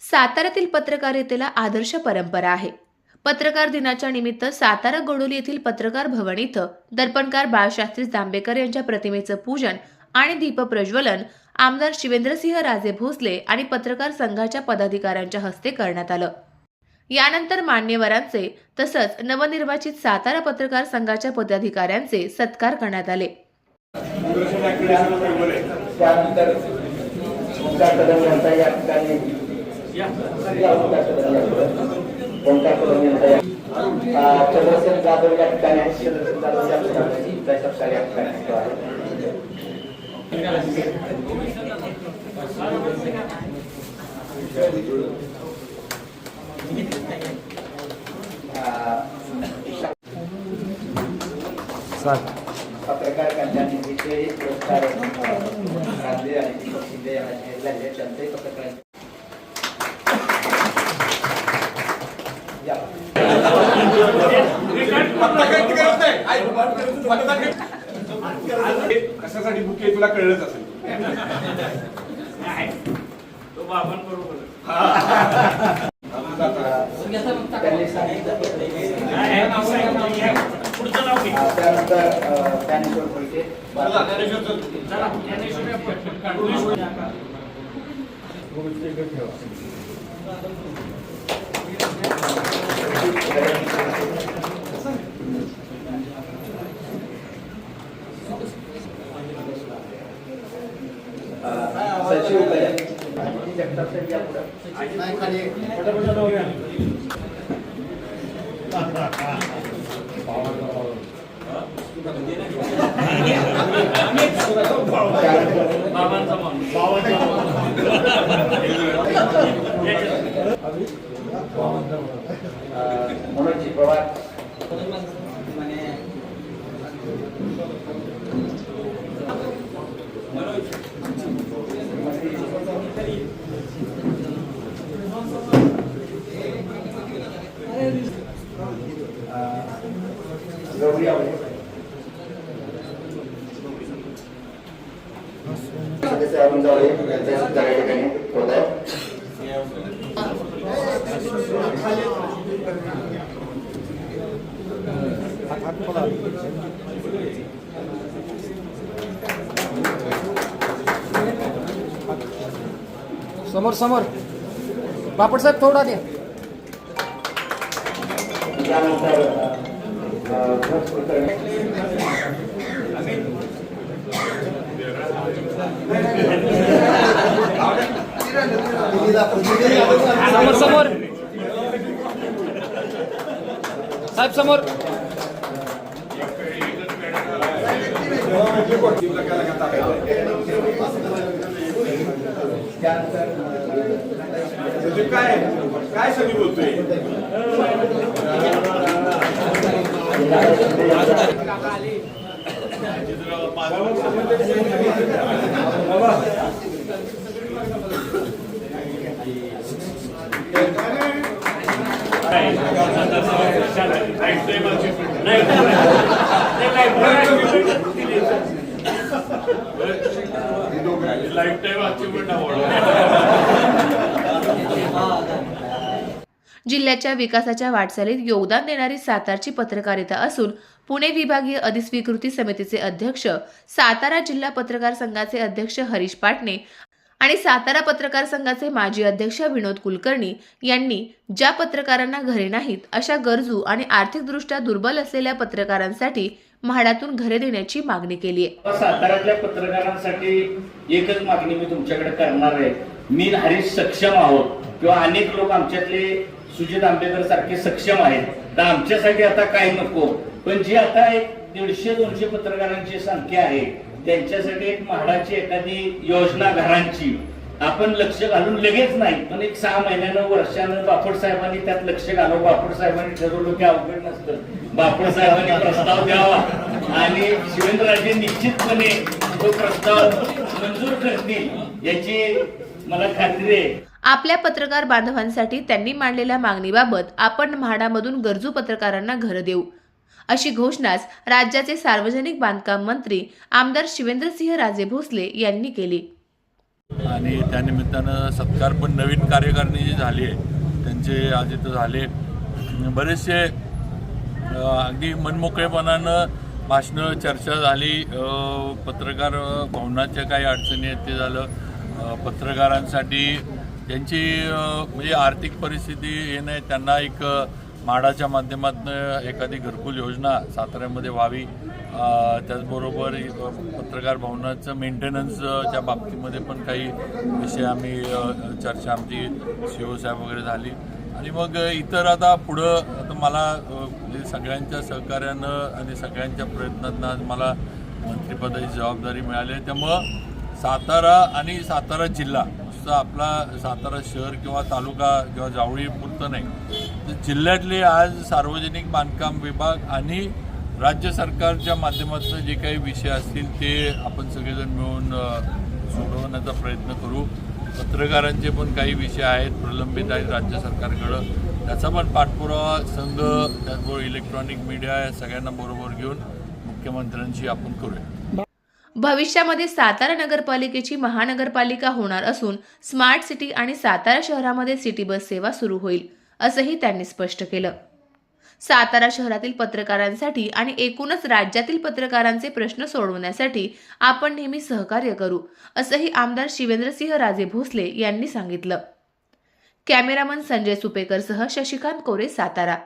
साताऱ्यातील पत्रकारितेला आदर्श परंपरा आहे. पत्रकार दिनाच्या निमित्त सातारा गोडोली येथील पत्रकार भवन इथं दर्पणकार बाळशास्त्री जांभेकर यांच्या प्रतिमेचं पूजन आणि दीपप्रज्वलन आमदार शिवेंद्रसिंह राजे भोसले आणि पत्रकार संघाच्या पदाधिकाऱ्यांच्या हस्ते करण्यात आलं. यानंतर मान्यवरांचे तसंच नवनिर्वाचित सातारा पत्रकार संघाच्या पदाधिकाऱ्यांचे सत्कार करण्यात आले. त्यानंतर ओंकार कदम यांचा या ठिकाणी या ओंकार कदम यांचं. ओंकार कदम यांचा या अं, चंद्रसेन जाधव या ठिकाणी आहेत. चंद्रसेन जाधव या ठिकाणी त्या सत्कार या ठिकाणी होतो आहे. अं, पत्रकार कल्याणनिधीचे पुरस्कार गांधी आणि दीपक शिंदे यांना जाहीर झाले त्यांचे पत्रकार या. कशासाठी बुक आहे? तुला कळलंच असेल. त्यानंतर ज्ञानेश्वर फडके अं, कल्याण जगताप अरुण जावळे यांचा सुद्धा समोर समोर. बापट साहेब थोडा द्या. समोर. म्हणजे काय? काय सगळी बोलतोय? लाईफ टाईम अचिव्हमेंट जिल्ह्याच्या विकासाच्या वाटचालीत योगदान देणारी सातारची पत्रकारिता असून पुणे विभागीय अधिस्वीकृती समितीचे अध्यक्ष सातारा जिल्हा पत्रकार संघाचे अध्यक्ष हरीश पाटणे आणि सातारा पत्रकार संघाचे माजी अध्यक्ष विनोद कुलकर्णी यांनी ज्या पत्रकारांना घरे नाहीत अशा गरजू आणि आर्थिकदृष्ट्या दुर्बल असलेल्या पत्रकारांसाठी म्हाडातून घरे देण्याची मागणी केली आहे. साताऱ्यातल्या पत्रकारांसाठी एकच मागणी मी तुमच्याकडे करणार आहे. मी आणि हरीश सक्षम आहोत किंवा अनेक लोक आमच्यातले सुजित आंबेकर सारखे सक्षम आहेत. तर आमच्यासाठी आता काही नको. पण जी आता एक दीडशे दोनशे पत्रकारांची संख्या आहे त्यांच्यासाठी एक म्हाडाची एखादी योजना घरांची. आपण लक्ष घालून लगेच नाही पण एक सहा महिन्यानं वर्षानं बापट साहेबांनी त्यात लक्ष घालावं बापट साहेबांनी ठरवलं की अवघड नसतं. बापट साहेबांनी प्रस्ताव द्यावा. आणि शिवेंद्रराजे निश्चितपणे तो प्रस्ताव मंजूर करतील याची मला खात्री आहे. आपल्या पत्रकार बांधवांसाठी त्यांनी मांडलेल्या मागणीबाबत आपण म्हाडामधून गरजू पत्रकारांना घरं देऊ. अशी घोषणाच राज्याचे सार्वजनिक बांधकाम मंत्री आमदार शिवेंद्रसिंह राजे भोसले यांनी केली. आणि त्यानिमित्तानं सत्कार पण नवीन कार्यकारिणी जी झाली आहे त्यांचे आज इथं झाले. बरेचसे अगदी मनमोकळेपणानं भाषणं चर्चा झाली. पत्रकार भवनाच्या काही अडचणी आहेत ते झालं. पत्रकारांसाठी त्यांची म्हणजे आर्थिक परिस्थिती हे नाही त्यांना एक माडाच्या माध्यमातून एखादी घरकुल योजना साताऱ्यामध्ये व्हावी त्याचबरोबर पत्रकार भवनाचं मेंटेनन्सच्या बाबतीमध्ये पण काही विषय आम्ही चर्चा आमची सी ओ साहेब वगैरे झाली. आणि मग इतर आता पुढं आता मला म्हणजे सगळ्यांच्या सहकार्यानं आणि सगळ्यांच्या प्रयत्नातनं आज मला मंत्रिपदाची जबाबदारी मिळाली आहे. त्यामुळं सातारा आणि सातारा जिल्हा तर आपला सातारा शहर किंवा तालुका किंवा जावळी पुरतं नाही. तर जिल्ह्यातले आज सार्वजनिक बांधकाम विभाग आणि राज्य सरकारच्या माध्यमातून जे काही विषय असतील ते आपण सगळेजण मिळून सोडवण्याचा प्रयत्न करू. पत्रकारांचे पण काही विषय आहेत प्रलंबित आहेत राज्य सरकारकडं. त्याचा पण पाठपुरावा संघ त्याचबरोबर इलेक्ट्रॉनिक मीडिया या सगळ्यांना बरोबर घेऊन मुख्यमंत्र्यांशी आपण करूया. भविष्यामध्ये सातारा नगरपालिकेची महानगरपालिका होणार असून स्मार्ट सिटी आणि सातारा शहरामध्ये सिटी बस सेवा सुरू होईल असंही त्यांनी स्पष्ट केलं. सातारा शहरातील पत्रकारांसाठी आणि एकूणच राज्यातील पत्रकारांचे प्रश्न सोडवण्यासाठी आपण नेहमी सहकार्य करू असंही आमदार शिवेंद्रसिंह राजे भोसले यांनी सांगितलं. कॅमेरामन संजय सुपेकरसह शशिकांत कोरे सातारा.